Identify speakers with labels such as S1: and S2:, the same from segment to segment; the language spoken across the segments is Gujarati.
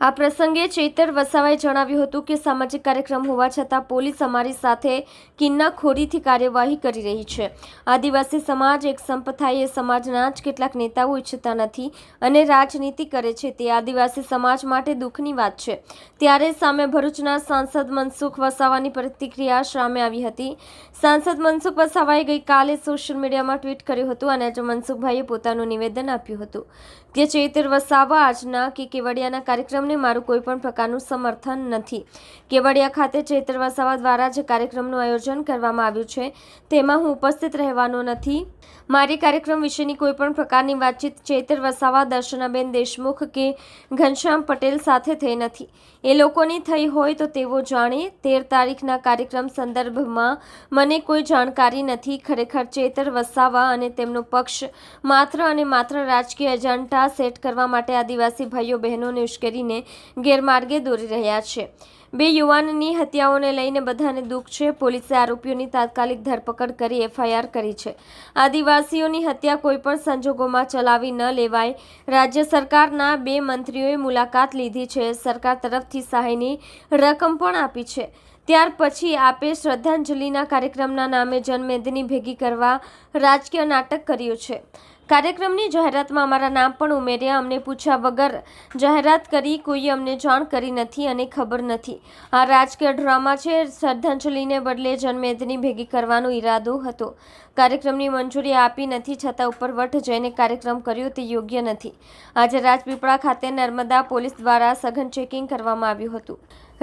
S1: આ પ્રસંગે ચેતર વસાવાએ જણાવ્યું હતું કે સામાજિક કાર્યક્રમ હોવા છતાં પોલીસ અમારી સાથે કિન્નાખોરીથી કાર્યવાહી કરી રહી છે. આદિવાસી સમાજ, એક સંપ થાય એ સમાજના જ કેટલાક નેતાઓ ઈચ્છતા નથી અને રાજનીતિ કરે છે તે આદિવાસી સમાજ માટે દુઃખની વાત છે. ત્યારે સામે ભરૂચના સાંસદ મનસુખ વસાવાની પ્રતિક્રિયા સામે આવી હતી. સાંસદ મનસુખ વસાવાએ ગઈકાલે સોશિયલ મીડિયામાં ટ્વીટ કર્યું હતું અને આજે મનસુખભાઈએ પોતાનું નિવેદન આપ્યું હતું કે ચેતર વસાવા આજના કે કેવડિયાના કાર્યક્રમને મારું કોઈ પણ પ્રકારનું સમર્થન નથી. કેવડિયા ખાતે ચેતર વસાવા દ્વારા જે કાર્યક્રમનું આયોજન કરવામાં આવ્યું છે. તેમાં હું ઉપસ્થિત રહેવાનો નથી. મારી કાર્યક્રમ વિશેની કોઈ પણ પ્રકારની વાતચીત ચેતર વસાવા દર્શનાબેન દેશમુખ કે ઘનશ્યામ પટેલ સાથે થઈ નથી. એ લોકોની થઈ હોય તો તેઓ જાણે તેર તારીખના કાર્યક્રમ સંદર્ભમાં મને કોઈ જાણકારી નથી. ખરેખર ચેતર વસાવા અને તેમનો પક્ષ માત્ર અને માત્ર રાજકીય એજન્ડા સેટ કરવા માટે આદિવાસી ભાઈઓ બહેનોને ઉશ્કેરીને ગેરમાર્ગે દોરી રહ્યા છે. બે યુવાનની હત્યાઓને લઈને બધાને દુઃખ છે. પોલીસે આરોપીઓની તાત્કાલિક ધરપકડ કરી એફઆઈઆર કરી છે. આદિવાસીઓની હત્યા કોઈપણ સંજોગોમાં ચલાવી ન લેવાય. રાજ્ય સરકારના બે મંત્રીઓએ મુલાકાત લીધી છે. સરકાર તરફથી સહાયની રકમ પણ આપી છે. ત્યાર પછી આપે શ્રદ્ધાંજલિના કાર્યક્રમના નામે જનમેદની ભેગી કરવા રાજકીય નાટક કર્યું છે. કાર્યક્રમની જાહેરાતમાં અમારા નામ પણ ઉમેર્યા. અમને પૂછ્યા વગર જાહેરાત કરી કોઈએ અમને જાણ કરી નથી અને ખબર નથી. આ રાજકીય ડ્રામા છે. શ્રદ્ધાંજલિને બદલે જનમેદની ભેગી કરવાનો ઈરાદો હતો. કાર્યક્રમની મંજૂરી આપી નથી, છતાં ઉપર વટ જઈને કાર્યક્રમ કર્યો તે યોગ્ય નથી. આજે રાજપીપળા ખાતે નર્મદા પોલીસ દ્વારા સઘન ચેકિંગ કરવામાં આવ્યું હતું.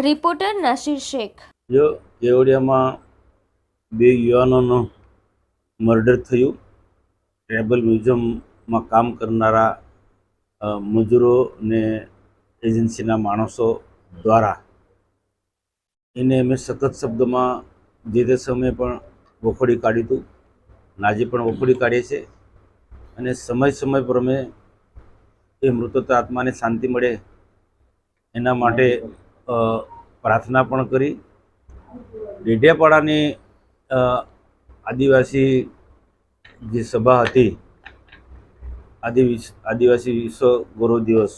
S1: રિપોર્ટર નાસિર શેખ.
S2: જો કેવડિયામાં બે યુવાનોનું મર્ડર થયું ટ્રાઇબલ મ્યુઝિયમમાં કામ કરનારા મજૂરો ને એજન્સીના માણસો દ્વારા એને અમે સખત શબ્દોમાં જે તે સમયે પણ વખોડી કાઢ્યું હતું આજે પણ વખોડી કાઢીએ છીએ અને સમય સમય પર અમે એ મૃતક આત્માને શાંતિ મળે એના માટે પ્રાર્થના પણ કરી. ડેઢિયાપાડાની આદિવાસી જે સભા હતી આદિ આદિવાસી વિશ્વ ગૌરવ દિવસ,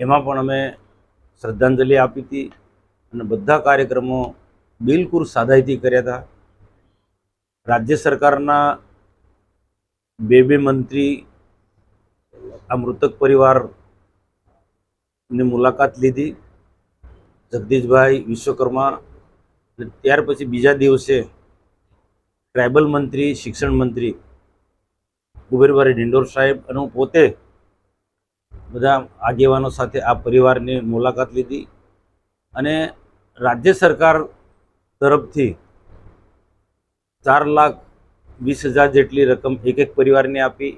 S2: એમાં પણ અમે શ્રદ્ધાંજલિ આપી હતી અને બધા કાર્યક્રમો બિલકુલ સાદાઈથી કર્યા હતા. રાજ્ય સરકારના બે બે મંત્રી, આ મૃતક પરિવારની મુલાકાત લીધી. જગદીશભાઈ વિશ્વકર્મા ત્યાર પછી બીજા દિવસે ટ્રાઇબલ મંત્રી, શિક્ષણ મંત્રી કુબેરભાઈ ડિંડોર સાહેબ અને હું પોતે બધા આગેવાનો સાથે આ પરિવારની મુલાકાત લીધી અને રાજ્ય સરકાર તરફથી ચાર લાખ વીસ હજાર જેટલી રકમ એક એક પરિવારને આપી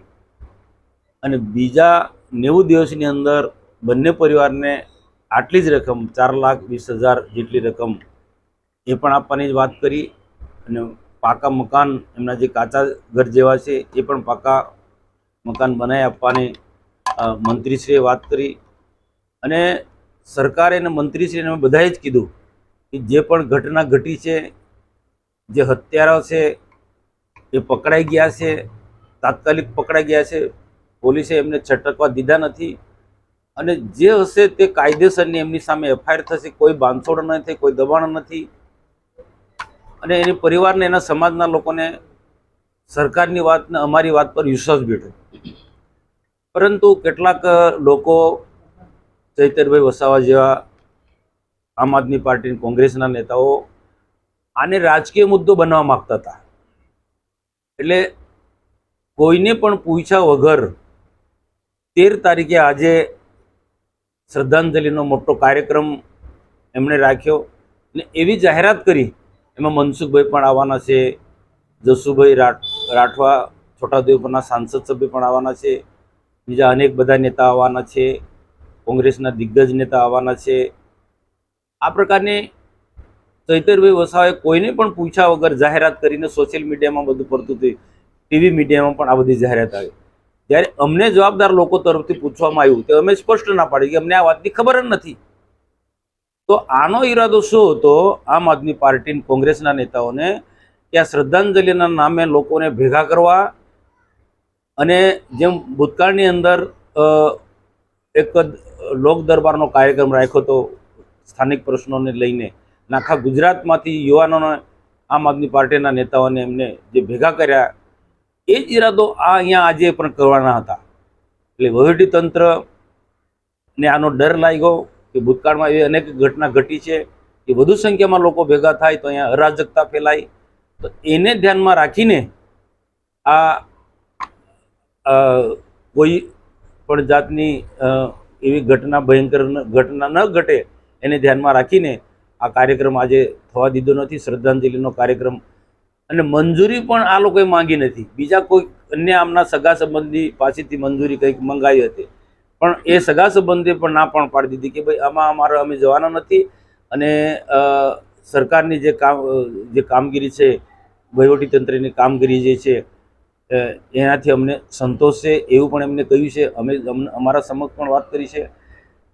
S2: અને બીજા નેવું દિવસની અંદર બંને પરિવારને આટલી જ રકમ ચાર લાખ વીસ હજાર જેટલી રકમ એ પણ આપવાની જ વાત કરી અને પાકા મકાન, એમના જે કાચા ઘર જેવા છે, એ પણ પાકા મકાન બનાવી આપવાની મંત્રીશ્રીએ વાત કરી. અને સરકારે અને મંત્રીશ્રીને બધાએ જ કીધું કે જે પણ ઘટના ઘટી છે, જે હત્યારા છે, એ પકડાઈ ગયા છે, તાત્કાલિક પકડાઈ ગયા છે, પોલીસે એમને છટકવા દીધા નથી. અને જે હશે તે કાયદેસરની એમની સામે એફઆઈઆર થશે, કોઈ બાંધછોડ નથી કોઈ દબાણ નથી. અને એની પરિવારને, એના સમાજના લોકોને સરકારની વાત ને અમારી વાત પર વિશ્વાસ બેઠો પરંતુ કેટલાક લોકો ચૈતરભાઈ વસાવા જેવા આમ આદમી પાર્ટી કોંગ્રેસના નેતાઓ આને રાજકીય મુદ્દો બનાવવા માગતા હતા. એટલે કોઈને પણ પૂછ્યા વગર તેર તારીખે આજે શ્રદ્ધાંજલિનો મોટો કાર્યક્રમ એમણે રાખ્યો અને એવી જાહેરાત કરી એમાં મનસુખભાઈ પણ આવવાના છે, જસુભાઈ રાઠવા છોટાઉદેપુરના સાંસદ સભ્ય પણ આવવાના છે, બીજા અનેક બધા નેતા આવવાના છે, કોંગ્રેસના દિગ્ગજ નેતા આવવાના છે. આ પ્રકારની ચૈતરભાઈ વસાવાએ કોઈને પણ પૂછ્યા વગર જાહેરાત કરીને સોશિયલ મીડિયામાં બધું પડતું હતું. ટીવી મીડિયામાં પણ આ બધી જાહેરાત આવી. જ્યારે અમને જવાબદાર લોકો તરફથી પૂછવામાં આવ્યું, તો અમે સ્પષ્ટ ના પાડી કે અમને આ વાતની ખબર જ નથી. તો આનો ઈરાદો શું હતો? આમ આદમી પાર્ટી કોંગ્રેસના નેતાઓને કે આ શ્રદ્ધાંજલિના નામે લોકોને ભેગા કરવા અને જેમ ભૂતકાળની અંદર એક લોક દરબારનો કાર્યક્રમ રાખ્યો હતો સ્થાનિક પ્રશ્નોને લઈને આખા ગુજરાતમાંથી યુવાનોને આમ આદમી પાર્ટીના નેતાઓને એમને જે ભેગા કર્યા, એ જ ઈરાદો આ અહીંયા આજે પણ કરવાના હતા. એટલે વહીવટી તંત્રને આનો ડર લાગ્યો કે ભૂતકાળમાં એવી અનેક ઘટના ઘટી છે કે વધુ સંખ્યામાં લોકો ભેગા થાય તો અહીંયા અરાજકતા ફેલાય. તો એને ધ્યાનમાં રાખીને આ કોઈ પણ જાતની એવી ઘટના ભયંકર ઘટના ન ઘટે એને ધ્યાનમાં રાખીને આ કાર્યક્રમ આજે થવા દીધો નથી, શ્રદ્ધાંજલિનો કાર્યક્રમ. અને મંજૂરી પણ આ લોકોએ માંગી નથી. બીજા કોઈ અન્ય આમના સગા સંબંધી પાસેથી મંજૂરી કંઈક મંગાવી હતી. પણ એ સગા સંબંધે પણ ના પણ પાડી દીધી કે ભાઈ, આમાં અમારે અમે જવાના નથી અને સરકારની જે કામ જે કામગીરી છે વહીવટી તંત્રની કામગીરી જે છે એનાથી અમને સંતોષ છે, એવું પણ એમને કહ્યું છે. અમે અમને, અમારા સમક્ષ પણ વાત કરી છે.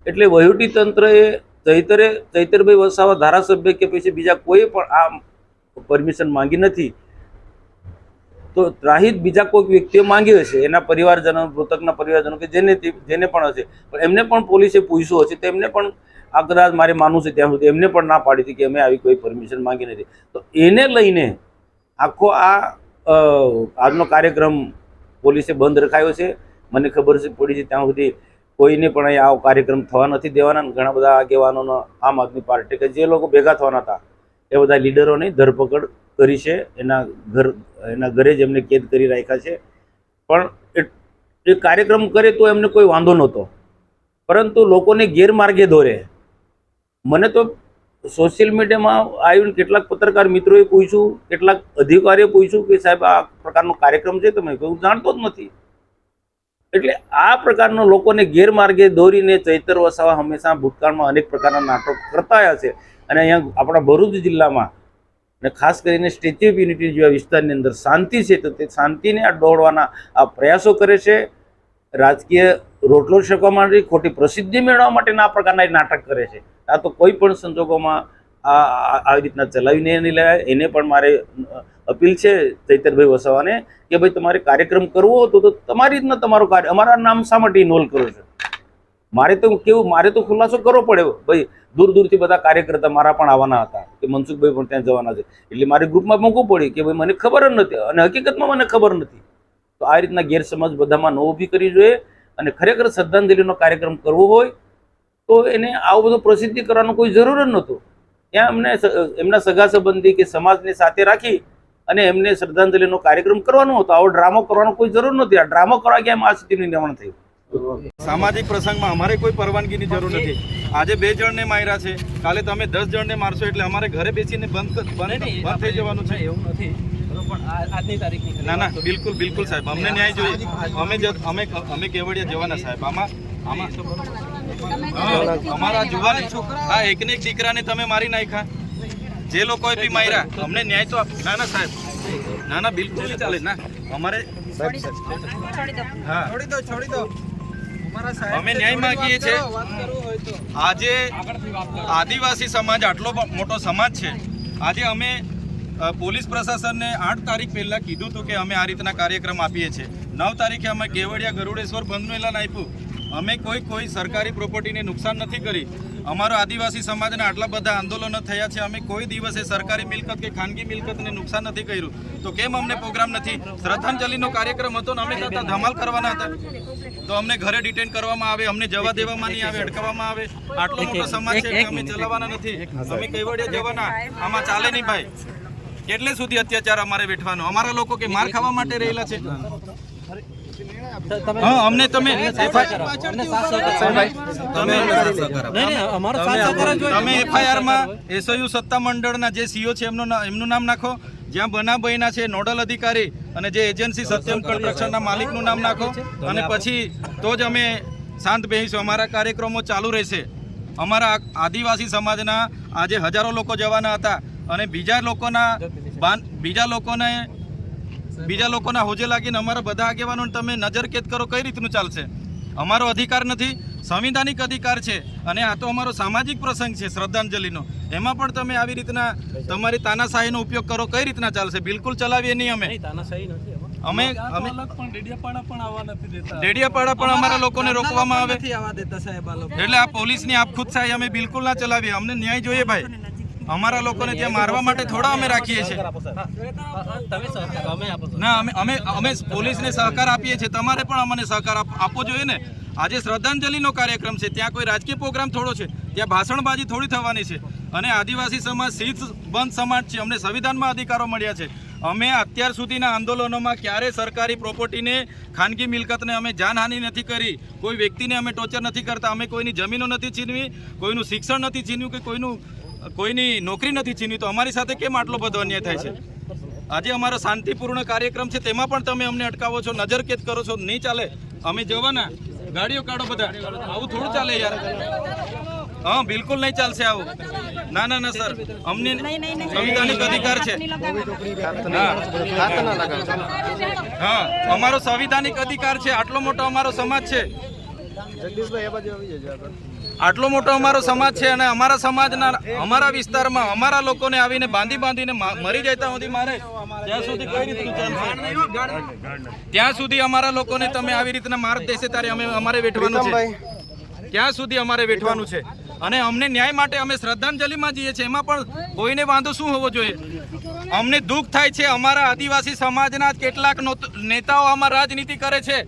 S2: એટલે વહીવટી તંત્રએ ચૈતરે, ચૈતરભાઈ વસાવા ધારાસભ્ય કે પછી બીજા કોઈ પણ આ પરમિશન માંગી નથી તો ત્રાહિત બીજા કોઈક વ્યક્તિઓ માંગ્યું હશે, એના પરિવારજનો, મૃતકના પરિવારજનો કે જેને જેને પણ હશે. પણ એમને પણ પોલીસે પૂછ્યું હશે, તો એમને પણ આ કદાચ મારે માનવું છે ત્યાં સુધી એમને પણ ના પાડી હતી કે અમે આવી કોઈ પરમિશન માંગી નથી. તો એને લઈને આખો આ આજનો કાર્યક્રમ પોલીસે બંધ રખાયો છે. મને ખબર છે, પડી છે ત્યાં સુધી કોઈને પણ અહીં આવો કાર્યક્રમ થવા નથી દેવાના. ઘણા બધા આગેવાનોનો આમ આદમી પાર્ટી કે જે લોકો ભેગા થવાના હતા, એ બધા લીડરોની ધરપકડ કરી છે, એના ઘર, એના ઘરે જ એમને કેદ કરી રાખ્યા છે. પણ એ- કાર્યક્રમ કરે તો એમને કોઈ વાંધો નહોતો. પરંતુ લોકોને ગેરમાર્ગે દોરે. મને તો સોશિયલ મીડિયામાં આવીને કેટલાક પત્રકાર મિત્રોએ પૂછ્યું, કેટલાક અધિકારીઓ પૂછ્યું કે સાહેબ, આ પ્રકારનો કાર્યક્રમ છે તમે? હું જાણતો જ નથી. એટલે આ પ્રકારનો લોકોને ગેરમાર્ગે દોરીને ચૈતર વસાવા હંમેશા ભૂતકાળમાં અનેક પ્રકારના નાટકો કરતા આવ્યા છે. અને અહીંયા આપણા ભરૂચ જિલ્લામાં અને ખાસ કરીને સ્ટેચ્યુ ઓફ યુનિટી જેવા વિસ્તારની અંદર શાંતિ છે, તો તે શાંતિને આ દોડવાના આ પ્રયાસો કરે છે. રાજકીય રોટલો શકવા માટે, ખોટી પ્રસિદ્ધિ મેળવવા માટેના આ પ્રકારના નાટક કરે છે. આ તો કોઈ પણ સંજોગોમાં આ- આવી રીતના ચલાવીને નહીં લેવાય. એને પણ મારે અપીલ છે ચૈતરભાઈ વસાવાને કે ભાઈ તમારે કાર્યક્રમ કરવો હતો તો તમારી રીતના તમારો કાર્ય, અમારા નામ શા માટે ઇન્વોલ્વ કરો છો. મારે તો કેવું, મારે તો ખુલાસો કરવો પડે. ભાઈ, દૂર દૂરથી બધા કાર્યકર્તા મારા પણ આવવાના હતા. કે મનસુખભાઈ પણ ત્યાં જવાના છે. એટલે મારે ગ્રુપમાં મૂકવું પડ્યું કે ભાઈ, મને ખબર જ નથી. અને હકીકતમાં મને ખબર નથી. તો આ રીતના ગેરસમજ બધામાં ન ઊભી કરવી જોઈએ અને ખરેખર શ્રદ્ધાંજલિનો કાર્યક્રમ કરવો હોય તો એને આવું બધું પ્રસિદ્ધિ કરવાનો કોઈ જરૂર જ નહોતું. ત્યાં એમને એમના સગા સંબંધી કે સમાજને સાથે રાખી અને એમને શ્રદ્ધાંજલિનો કાર્યક્રમ કરવાનો હતો. આવો ડ્રામો કરવાનો કોઈ જરૂર નથી આ ડ્રામો કરવા ગયા એમ આ સ્થિતિનું નિર્માણ થયું.
S3: સામાજિક પ્રસંગમાં અમારે કોઈ પરવાનગીની જરૂર નથી. આજે બે જણને માર્યા છે. કાલે તમે દસ જણને મારશો એટલે અમારે ઘરે બેસીને બંધ બને બંધ બંધ થઈ જવાનું છે.
S4: એવું નથી. બરોબર પણ આ- આજની તારીખની
S3: ના ના બિલકુલ બિલકુલ સાહેબ અમને ન્યાય જોઈએ. અમે જ- અમે અમે કેવડિયા જવાના સાહેબ. આમાં આમાં અમારા જુવાન આ એકને એક દીકરાને તમે મારી નાખ્યા. જે લોકોએ બી માર્યા અમને ન્યાય તો આપ- ના ના સાહેબ. ના ના બિલકુલ નહીં ચાલે ના અમારે હા.
S4: છોડી દો છોડી દો.
S3: અમે ન્યાય માંગીએ છીએ.
S4: વાત કરવું હોય તો.
S3: આજે આદિવાસી સમાજ આટલો મોટો સમાજ છે. આજે અમે પોલીસ પ્રશાસનને આઠ તારીખ પહેલાં કીધું હતું કે અમે આ રીતના કાર્યક્રમ આપીએ છીએ. નવ તારીખે અમે કેવડિયા ગરુડેશ્વર બંધનું એલાન આપ્યું. અમે કોઈ કોઈ સરકારી પ્રોપર્ટીને નુકસાન નથી કરી. અમારો આદિવાસી સમાજના આટલા બધા આંદોલનો થયા છે અમે કોઈ દિવસે સરકારી મિલકત કે ખાનગી મિલકતને નુકસાન નથી કર્યું. તો કેમ અમને પ્રોગ્રામ નથી? શ્રદ્ધાંજલિનો કાર્યક્રમ હતો ને અમે કરતા ધમાલ કરવાના હતા. તો અમને ઘરે ડિટેન કરવામાં આવે અમને જવા દેવામાં નહીં આવે અટકાવવામાં આવે. આટલો મોટો સમાજ છે અમે ચલાવવાના નથી. અમે કેવડિયા જવાના. આમાં ચાલે નહીં ભાઈ. કેટલે સુધી અત્યાચાર અમારે વેઠવાનો? અમારા લોકો કે માર ખાવા માટે રહેલા છે. અમને તમે તમે એફઆઈઆરમાં એસઓયુ સત્તા મંડળના જે સીઓ છે એમનું નામ નાખો. જ્યાં બનાવ બન્યા છે, નોડલ અધિકારી અને જે એજન્સી સત્યમ કન્સ્ટ્રક્શનના માલિકનું નામ નાખો. અને પછી તો જ અમે શાંત બેસીશું અમારા કાર્યક્રમો ચાલુ રહેશે. અમારા આદિવાસી સમાજના આજે હજારો લોકો જવાના હતા અને બીજા લોકોના બીજા લોકોને બીજા લોકોના હોજે લાગીને અમારા બધા આગેવાનો તમે નજરકેદ કરો, કઈ રીતનું ચાલશે? અમારો અધિકાર નથી. સંવિધાનિક અધિકાર છે અને આ તો અમારો સામાજિક પ્રસંગ છે શ્રદ્ધાંજલિનો. એમાં પણ તમે આવી રીતના તમારી તાનાશાહીનો ઉપયોગ કરો કઈ રીતના ચાલશે? બિલકુલ ચલાવીએ નહીં અમે. અમે અમે
S4: પણ ડેડિયાપાડા પણ આવવા નથી દેતા.
S3: ડેડિયાપાડા પણ અમારા લોકોને રોકવામાં આવે.
S4: નથી આવવા દેતા સાહેબ આ લોકો.
S3: એટલે આ પોલીસની આપખુદશાહી અમે બિલકુલ ના ચલાવીએ. અમને ન્યાય જોઈએ ભાઈ. અમારા લોકોને ત્યાં મારવા માટે થોડા અમે રાખીએ છીએ.
S4: હા, તમે સહકાર અમે
S3: ના અમે અમે અમે પોલીસને સહકાર આપીએ છીએ. તમારે પણ અમને સહકાર આપવો જોઈએ ને. આજે શ્રદ્ધાંજલિનો કાર્યક્રમ છે. ત્યાં કોઈ રાજકીય પ્રોગ્રામ થોડો છે. ત્યાં ભાષણબાજી થોડી થવાની છે. અને આદિવાસી સમાજ શીત બંધ સમાજ છે. અમને સંવિધાનમાં અધિકારો મળ્યા છે. અમે અત્યાર સુધીના આંદોલનોમાં ક્યારે સરકારી પ્રોપર્ટીને, ખાનગી મિલકતને અમે જાનહાનિ નથી કરી. કોઈ વ્યક્તિને અમે ટોર્ચર નથી કરતા. અમે કોઈની જમીનો નથી છીનવી, કોઈનું શિક્ષણ નથી છીનવ્યું કે કોઈનું, કોઈની નોકરી નથી છીનવી. તો અમારી સાથે કેમ આટલો બધો અન્યાય થાય છે? આજે અમારો શાંતિપૂર્ણ કાર્યક્રમ છે. તેમાં પણ તમે અમને અટકાવો છો, નજરકેદ કરો છો. નહીં ચાલે. અમે જવાના. ગાડીઓ કાઢો બધા. આવું થોડું ચાલે યાર. હા બિલકુલ નહીં ચાલશે આવું. ના ના ના સર. અમને સંવિધાનિક અધિકાર છે. હા. હા અમારો સંવિધાનિક અધિકાર છે. આટલો મોટો અમારો સમાજ છે. આટલો મોટો અમારો સમાજ છે અને અમારા સમાજના અમારા વિસ્તારમાં અમારા લોકોને આવીને બાંધી બાંધીને મા- મરી જતા સુધી મારે ત્યાં સુધી કઈ રીતનું ચાલશે. ત્યાં સુધી અમારા લોકોને તમે આવી રીતના માર્ગ દેશે ત્યારે અમે અમારે વેઠવાનું છે. ત્યાં સુધી અમારે વેઠવાનું છે. અને અમને ન્યાય માટે અમે શ્રદ્ધાંજલિમાં જઈએ છીએ. એમાં પણ કોઈને વાંધો શું હોવો જોઈએ? અમને દુઃખ થાય છે. અમારા આદિવાસી સમાજના કેટલાક નેતાઓ આમાં રાજનીતિ કરે છે.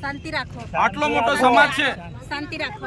S5: શાંતિ રાખો.
S3: આટલો મોટો સમાજ છે.
S5: શાંતિ રાખો.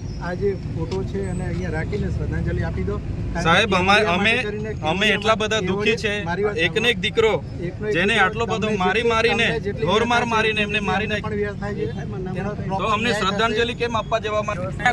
S6: આ જે ફોટો છે અને અહીંયા રાખીને શ્રદ્ધાંજલિ આપી દો.
S3: સાહેબ અમારે અમે અમે એટલા બધા દુઃખી છે. એકને એક દીકરો જેને આટલો બધો મારી મારીને ઢોર માર મારીને એમને મારી
S6: તેનો
S3: તો અમને શ્રદ્ધાંજલિ કેમ આપવા જવા માટે